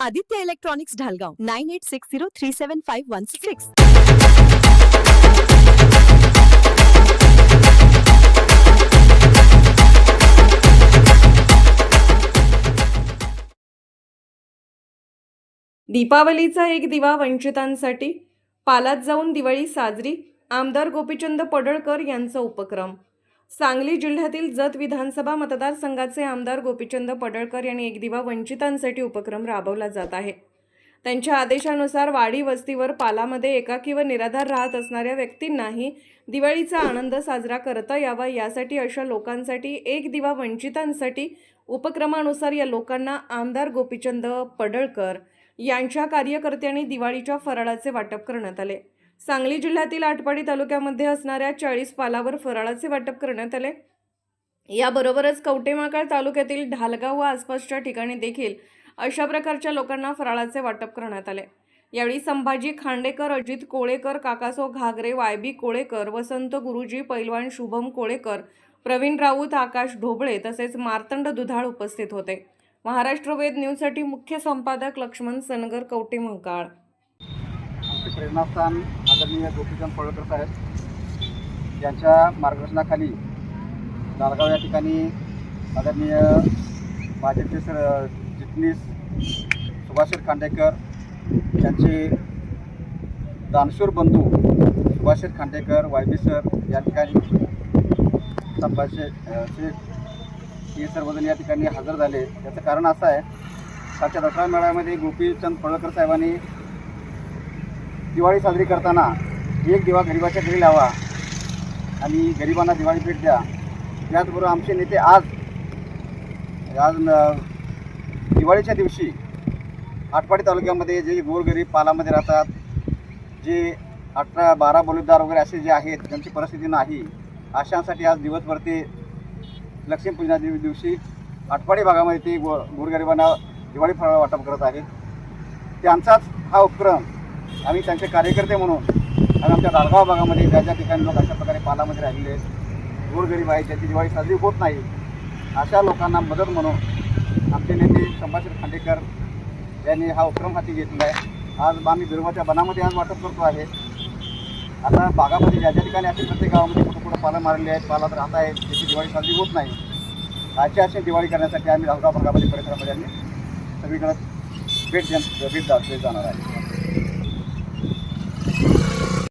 Aditya electronics Dhalgaon nine eight six zero three seven five one six. दीपावलीचा एक दिवा वंचितांसाठी. पालात जाऊन दिवाळी साजरी आमदार गोपीचंद पडळकर यांचा उपक्रम. सांगली जिल्ह्यातील जत विधानसभा मतदारसंघाचे आमदार गोपीचंद पडळकर यांनी एक दिवा वंचितांसाठी उपक्रम राबवला जात आहे. त्यांच्या आदेशानुसार वाडी वस्तीवर पालामध्ये एकाकी व निराधार राहत असणाऱ्या व्यक्तींनाही दिवाळीचा आनंद साजरा करता यावा यासाठी अशा लोकांसाठी एक दिवा वंचितांसाठी उपक्रमानुसार या लोकांना आमदार गोपीचंद पडळकर यांच्या कार्यकर्त्यांनी दिवाळीच्या फराळाचे वाटप करण्यात आले. सांगली जिल्ह्यातील आटपाडी तालुक्यामध्ये असणाऱ्या चाळीस पालावर फराळाचे वाटप करण्यात आले. याबरोबरच कवटेमाकाळ तालुक्यातील ढालगाव व आसपासच्या ठिकाणी देखील अशा प्रकारच्या लोकांना फराळाचे वाटप करण्यात आले. यावेळी संभाजी खांडेकर अजित कोळेकर काकासो घागरे वायबी कोळेकर वसंत गुरुजी पैलवान शुभम कोळेकर प्रवीण राऊत आकाश ढोबळे तसेच मार्तंड दुधाळ उपस्थित होते. महाराष्ट्र वेद न्यूजसाठी मुख्य संपादक लक्ष्मण सनगर कवटे मंकाळ प्रेरणास्थान आदरणीय गोपीचंद पळकर साहेब यांच्या मार्गदर्शनाखाली दालगाव या ठिकाणी आदरणीय भाजपचे सर चिटणीस सुभाषेर खांडेकर यांचे दानशूर बंधू सुभाषेर खांडेकर वायबी सर या ठिकाणी संभाषे हे सर्वजण या ठिकाणी हजर झाले. याचं कारण असं आहे कालच्या दसरा मेळाव्यामध्ये गोपीचंद पळकर साहेबांनी दिवाळी साजरी करताना एक दिवा गरिबाच्या घरी लावा आणि गरिबांना दिवाळी भेट द्या. त्याचबरोबर आमचे नेते आज आज न- दिवाळीच्या दिवशी आटपाडी तालुक्यामध्ये जे गोरगरीब पालामध्ये राहतात जे अठरा बारा बलुतदार वगैरे असे जे आहेत त्यांची परिस्थिती नाही अशांसाठी आज दिवसभर ते लक्ष्मीपूजना दिवशी आटपाडी भागामध्ये ते गो गोरगरिबांना दिवाळी फराळ वाटप करत आहेत. त्यांचाच हा उपक्रम आम्ही त्यांचे कार्यकर्ते म्हणून आणि आमच्या दालगाव भागामध्ये ज्या ज्या ठिकाणी लोक अशा प्रकारे पालामध्ये राहिले आहेत गोरगरीब आहे ज्याची दिवाळी साजरी होत नाही अशा लोकांना मदत म्हणून आमचे नेते संभाषण खांडेकर यांनी हा उपक्रम हाती घेतला आहे. आज आम्ही बिरवाच्या बनामध्ये आज वाटप करतो आहे. आता भागामध्ये ज्या ज्या ठिकाणी असे प्रत्येक गावामध्ये कुठं कुठं पालं मारलेली आहेत पालात राहत आहेत त्याची दिवाळी साजरी होत नाही अशी अशी दिवाळी करण्यासाठी आम्ही दालगाव भागामध्ये परिसरामध्ये आम्ही सगळीकडं भेट द्या भेट दा- जाणार आहे.